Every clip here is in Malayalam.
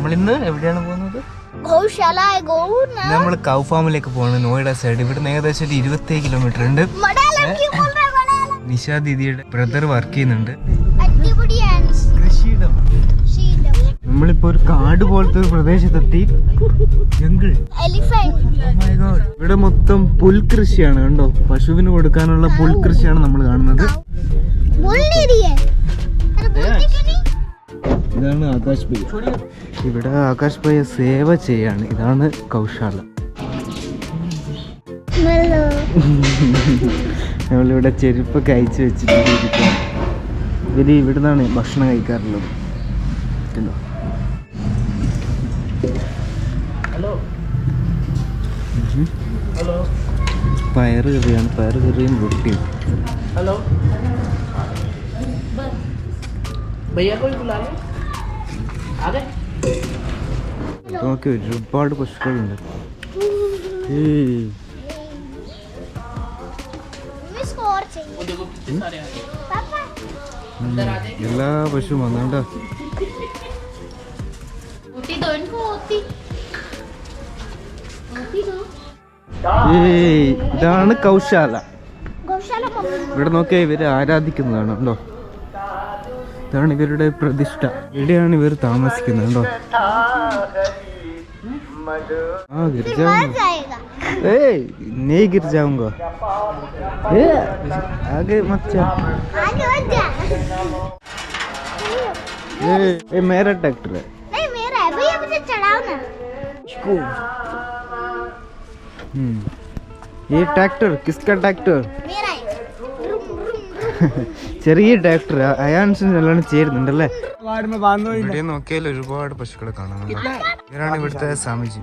നമ്മളിന്ന് എവിടെയാണ് പോകുന്നത്? നമ്മൾ കൗ ഫാമിലേക്ക് പോകണം നോയിഡ സൈഡ് ഇവിടെ ഏകദേശം ഒരു ഇരുപത്തി കിലോമീറ്റർ ഉണ്ട്. നിഷാ ദീദിയുടെ ബ്രദർ വർക്ക് ചെയ്യുന്നുണ്ട്. നമ്മളിപ്പോ ഒരു കാട് പോലത്തെ ഒരു പ്രദേശത്തെത്തി. ജംഗിൾ oh ഇവിടെ മൊത്തം പുൽകൃഷിയാണ് കണ്ടോ? പശുവിന് കൊടുക്കാനുള്ള പുൽകൃഷിയാണ് നമ്മൾ കാണുന്നത്. ഇതാണ് ആകാശ് ഭയ്യ ഇവിടെ ആകാശ് ഭയ്യ സേവ ചെയ്യാണ് ഇതാണ് കൗശാല हेलो നമ്മളിവിടെ ചെരുപ്പൊക്കെ അയച്ചു വെച്ചിട്ട് ഇരിക്കുകയാണ്. ഇവര് ഇവിടെ നിന്നാണ് ഭക്ഷണം കഴിക്കാറുള്ളത് കണ്ടോ ഉം. പയറ് കറിയാണ് പയറ് കറിയും റൊട്ടിയും हेलो भैया कोई बुला लो आ गए നോക്കി ഒരുപാട് പശുക്കളുണ്ട്. എല്ലാ പശുവും വന്നണ്ട. ഇതാണ് കൗശാല. ഇവിടെ നോക്കിയാ ഇവർ ആരാധിക്കുന്നതാണ് കേട്ടോ ഇതാണ് ഇവരുടെ പ്രതിഷ്ഠ ഇവിടെയാണ് ഇവർ താമസിക്കുന്നത് കേട്ടോ ആ गिर मर जाऊंगा जाएगा ए नहीं गिर जाऊंगा ए आगे मत जा आगे मत जा ए, ए मेरा ट्रैक्टर है नहीं मेरा है भैया मुझे चढ़ाओ ना हम्म ये ट्रैक्टर किसका ट्रैक्टर मेरा है रुम रुम ചെറിയ ട്രാക്ടർ അയാൻസിന് നല്ലോണം ചേരുന്നുണ്ടല്ലേ? ഇവിടെ നോക്കിയാൽ ഒരുപാട് പശുക്കളെ കാണാം. ഇവരാണ് ഇവിടുത്തെ സ്വാമിജി.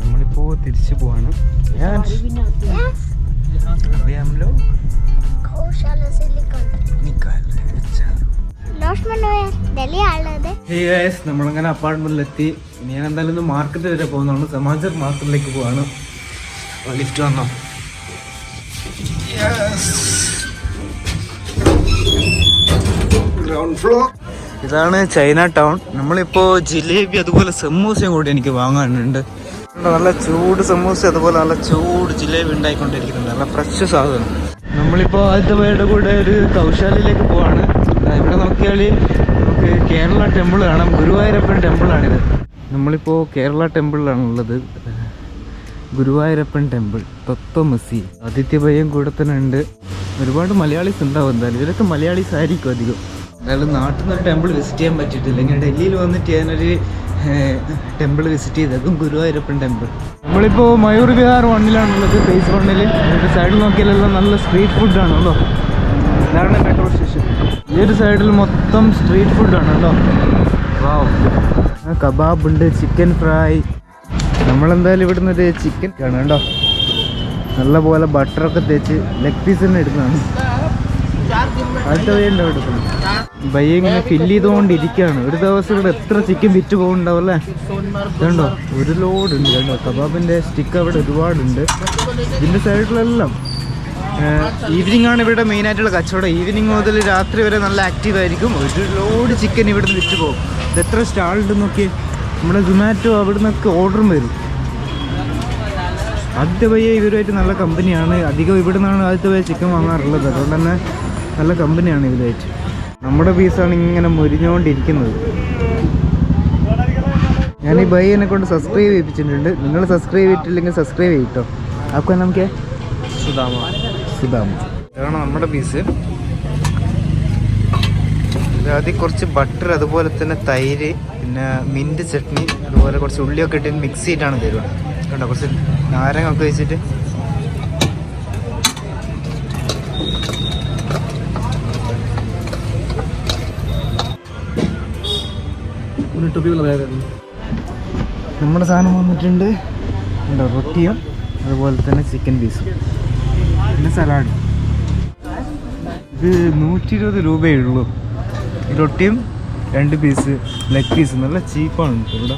നമ്മളിപ്പോ തിരിച്ചു പോവാണ്. നമ്മളങ്ങനെ അപ്പാർട്ട്മെന്റിലെത്തി ഞാൻ എന്തായാലും മാർക്കറ്റ് വരെ പോകുന്നതാണ്. സമാജർ മാർക്കറ്റിലേക്ക് പോവാണ്. ലിഫ്റ്റ് വന്നോ ഗ്രൗണ്ട് ഫ്ലോർ ഇതാണ് ചൈന ടൗൺ. നമ്മളിപ്പോ ജിലേബി അതുപോലെ സമൂസയും കൂടി എനിക്ക് വാങ്ങാനുണ്ട്. നല്ല ചൂട് സമൂസ അതുപോലെ നല്ല ചൂട് ജിലേബി ഉണ്ടായിക്കൊണ്ടിരിക്കുന്നുണ്ട്. നല്ല ഫ്രഷ് സാധനം. നമ്മളിപ്പോ ആദ്യത്തെ പേരുടെ കൂടെ ഒരു കൗശാലയിലേക്ക് പോവാണ്. ഇവിടെ നോക്കിയാൽ നമുക്ക് കേരള ടെമ്പിൾ കാണാം. ഗുരുവായൂരപ്പൻ ടെമ്പിളാണിത്. നമ്മളിപ്പോ കേരള ടെമ്പിളിലാണുള്ളത്. ഗുരുവായൂരപ്പൻ ടെമ്പിൾ തത്വമസി. ആദിത്യഭയം കൂടെ തന്നെ ഉണ്ട് ഒരുപാട് മലയാളീസ് ഉണ്ടാവും എന്തായാലും. ഇവരൊക്കെ മലയാളീസ് ആയിരിക്കും അധികം. എന്തായാലും നാട്ടിൽ നിന്ന് ടെമ്പിൾ വിസിറ്റ് ചെയ്യാൻ പറ്റിയിട്ടില്ല. ഇങ്ങനെ ഡൽഹിയിൽ വന്നിട്ട് ഞാനൊരു ടെമ്പിൾ വിസിറ്റ് ചെയ്ത്. അതും ഗുരുവായൂരപ്പൻ ടെമ്പിൾ. നമ്മളിപ്പോൾ മയൂർ വിഹാർ വണ്ണിലാണുള്ളത്. ഫേസ് വണ്ണിൽ അതിന്റെ സൈഡിൽ നോക്കിയാലെല്ലാം നല്ല സ്ട്രീറ്റ് ഫുഡാണല്ലോ ഇതാണ് മെട്രോ സ്റ്റേഷൻ ഈ ഒരു സൈഡിൽ മൊത്തം സ്ട്രീറ്റ് ഫുഡാണ് കേട്ടോ. വാവ് കബാബ് ഉണ്ട് ചിക്കൻ ഫ്രൈ നമ്മളെന്തായാലും ഇവിടുന്ന് ഒരു ചിക്കൻ ആണ് കേട്ടോ നല്ല പോലെ ബട്ടറൊക്കെ തേച്ച് ലെഗ് പീസ് തന്നെ എടുക്കുന്നതാണ്. അടുത്ത വഴിയുണ്ട് എടുക്കുന്നത്? ബൈ ഇങ്ങനെ ഫില്ല് ചെയ്തുകൊണ്ടിരിക്കുകയാണ്. ഒരു ദിവസം ഇവിടെ എത്ര ചിക്കൻ വിറ്റ് പോകുന്നുണ്ടാവും അല്ലേ? കണ്ടോ ഒരു ലോഡ് ഉണ്ട് കണ്ടോ? കബാബിന്റെ സ്റ്റിക്ക് അവിടെ ഒരുപാടുണ്ട്. ഇതിന്റെ സൈഡിലെല്ലാം ഈവനിങ് ആണ് ഇവിടെ മെയിൻ ആയിട്ടുള്ള കച്ചവടം. ഈവനിങ് മുതൽ രാത്രി വരെ നല്ല ആക്റ്റീവ് ആയിരിക്കും. ഒരു ലോഡ് ചിക്കൻ ഇവിടുന്ന് വിറ്റ് പോകും. ഇത് എത്ര സ്റ്റാൾ ഉണ്ട് നോക്കി നമ്മുടെ സൊമാറ്റോ അവിടെ നിന്നൊക്കെ ഓർഡറും വരും. ആദ്യത്തെ പയ്യെ ഇവരുമായിട്ട് നല്ല കമ്പനിയാണ് അധികം ഇവിടെ നിന്നാണ് ആദ്യത്തെ പയ്യെ ചിക്കൻ വാങ്ങാറുള്ളത്. അതുകൊണ്ട് തന്നെ നല്ല കമ്പനിയാണ് ഇവരുമായിട്ട്. നമ്മുടെ പീസാണ് ഇങ്ങനെ മുരിഞ്ഞുകൊണ്ടിരിക്കുന്നത് ഞാൻ ഈ ബൈനെ കൊണ്ട് സബ്സ്ക്രൈബ് ചെയ്യിപ്പിച്ചിട്ടുണ്ട്. നിങ്ങൾ സബ്സ്ക്രൈബ് ചെയ്തിട്ടില്ലെങ്കിൽ സബ്സ്ക്രൈബ് ചെയ്യട്ടോ അപ്പോൾ നമുക്ക് സുധാമ. സുധാമ. ഇതാണ് നമ്മുടെ പീസ് അതിൽ കുറച്ച് ബട്ടർ അതുപോലെ തന്നെ തൈര് പിന്നെ മിന്റ് ചട്നി അതുപോലെ കുറച്ച് ഉള്ളിയൊക്കെ ഇട്ട് മിക്സ് ചെയ്തിട്ടാണ് തരുക. കണ്ടോ കുറച്ച് നാരങ്ങ ഒക്കെ വെച്ചിട്ട് നമ്മുടെ സാധനം വന്നിട്ടുണ്ട്. കണ്ടോ റൊട്ടിയും അതുപോലെ തന്നെ ചിക്കൻ പീസും പിന്നെ സലാഡ് ഇത് നൂറ്റി ഇരുപത് രൂപയേ ഉള്ളൂ. റൊട്ടിയും രണ്ട് പീസ് ലെഗ് പീസ് നല്ല ചീപ്പാണ് ഇവിടെ.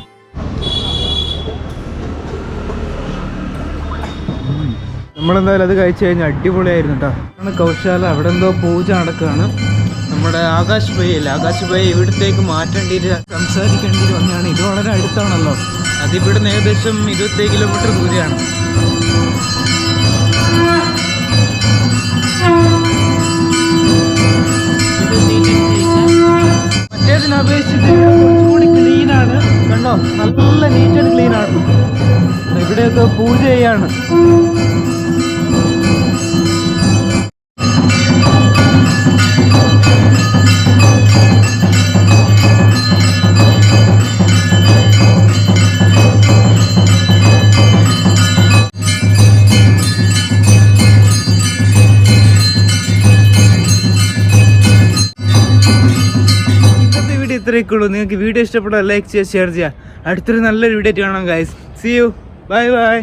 നമ്മളെന്തായാലും അത് കഴിച്ചു കഴിഞ്ഞാൽ അടിപൊളിയായിരുന്നു കേട്ടോ കൗശാല. അവിടെ എന്തോ പൂജ നടക്കുകയാണ് നമ്മുടെ ആകാശ് ഭായി അല്ലേ? ആകാശ് ഭായി ഇവിടത്തേക്ക് മാറ്റേണ്ടി സംസാരിക്കേണ്ടി വന്നതാണ്. ഇത് വളരെ അടുത്താണല്ലോ. അത് ഇവിടുന്ന് ഏകദേശം ഇരുപത്തേഴ് കിലോമീറ്റർ ദൂരെയാണ്. നീറ്റ് ആൻഡ് ക്ലീൻ ആണ് ഇവിടെയൊക്കെ പൂജ ഇത്രയൊക്കെ ഉള്ളൂ നിങ്ങൾക്ക് വീഡിയോ ഇഷ്ടപ്പെട്ടാൽ ലൈക്ക് ചെയ്യുക ഷെയർ ചെയ്യുക. അടുത്തൊരു നല്ലൊരു വീഡിയോ കാണാം guys see you bye bye